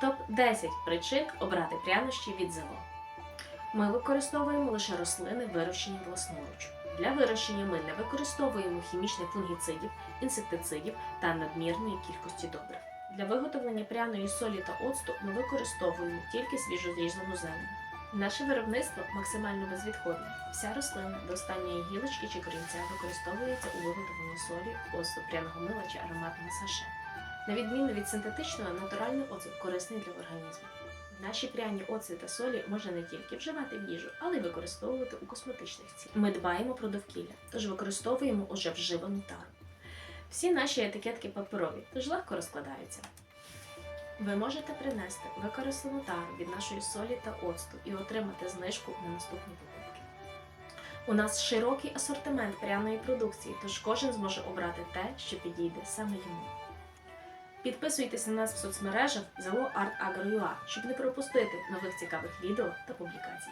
Топ-10 причин обрати прянощі від ЗЛО. Ми використовуємо лише рослини, вирощені власноруч. Для вирощення ми не використовуємо хімічних фунгіцидів, інсектицидів та надмірної кількості добрив. Для виготовлення пряної солі та оцту ми використовуємо тільки свіжозрізану зелень. Наше виробництво максимально безвідходне. Вся рослина до останньої гілочки чи корінця використовується у виготовленні солі, оцту, пряного мила чи ароматного саше. На відміну від синтетичного, натуральний оцет корисний для організму. Наші пряні оцети та солі можна не тільки вживати в їжу, але й використовувати у косметичних цілях. Ми дбаємо про довкілля, тож використовуємо уже вживану тару. Всі наші етикетки паперові, тож легко розкладаються. Ви можете принести використану тару від нашої солі та оцту і отримати знижку на наступні покупки. У нас широкий асортимент пряної продукції, тож кожен зможе обрати те, що підійде саме йому. Підписуйтесь на нас в соцмережах ЗАО Art Agro.ua, щоб не пропустити нових цікавих відео та публікацій.